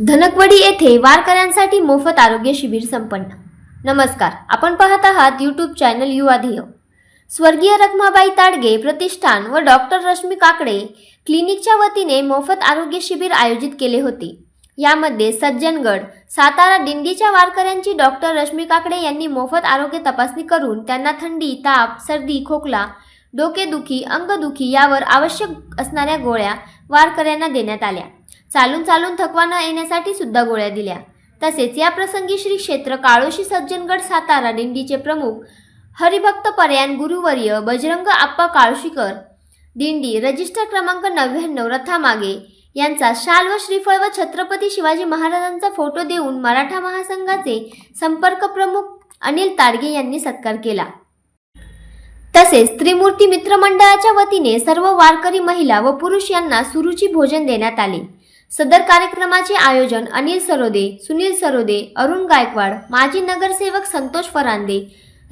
धनकवडी येथे वारकऱ्यांसाठी मोफत आरोग्य शिबिर संपन्न. नमस्कार. आपण पाहत आहात यूट्यूब चॅनल युवा ध्येय. स्वर्गीय रखमाबाई ताडगे प्रतिष्ठान व डॉक्टर रश्मी काकडे क्लिनिकच्या वतीने मोफत आरोग्य शिबिर आयोजित केले होते. यामध्ये सज्जनगड सातारा दिंडीच्या वारकऱ्यांची डॉक्टर रश्मी काकडे यांनी मोफत आरोग्य तपासणी करून त्यांना थंडी ताप सर्दी खोकला डोकेदुखी अंगदुखी यावर आवश्यक असणाऱ्या गोळ्या वारकऱ्यांना देण्यात आल्या. चालून चालून थकवा न येण्यासाठी सुद्धा गोळ्या दिल्या. तसेच या प्रसंगी श्री क्षेत्र काळोशी सज्जनगड सातारा दिंडीचे प्रमुख हरिभक्त पर्यान गुरुवर्य बजरंग आप्पा काळशीकर दिंडी रजिस्टर क्रमांक नव्याण्णव रथामागे यांचा शाल व श्रीफळ व छत्रपती शिवाजी महाराजांचा फोटो देऊन मराठा महासंघाचे संपर्क प्रमुख अनिल ताडगे यांनी सत्कार केला. तसेच त्रिमूर्ती मित्रमंडळाच्या वतीने सर्व वारकरी महिला व पुरुष यांना सुरुची भोजन देण्यात आले. सदर कार्यक्रमाचे आयोजन अनिल सरोदे सुनील सरोदे अरुण गायकवाड माजी नगरसेवक संतोष फरांदे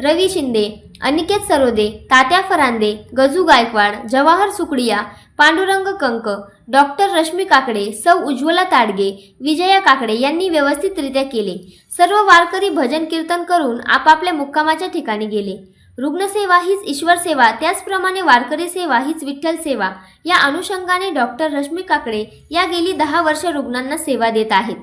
रवी शिंदे अनिकेत सरोदे तात्या फरांदे गजू गायकवाड जवाहर सुकडिया पांडुरंग कंक डॉक्टर रश्मी काकडे सौ उज्ज्वला ताडगे विजया काकडे यांनी व्यवस्थितरित्या केले. सर्व वारकरी भजन कीर्तन करून आपापल्या मुक्कामाच्या ठिकाणी गेले. रुग्णसेवा हीच ईश्वर सेवा त्याचप्रमाणे वारकरी सेवा हीच विठ्ठल सेवा. या अनुषंगाने डॉक्टर रश्मी काकडे या गेली दहा वर्ष रुग्णांना सेवा देत आहेत.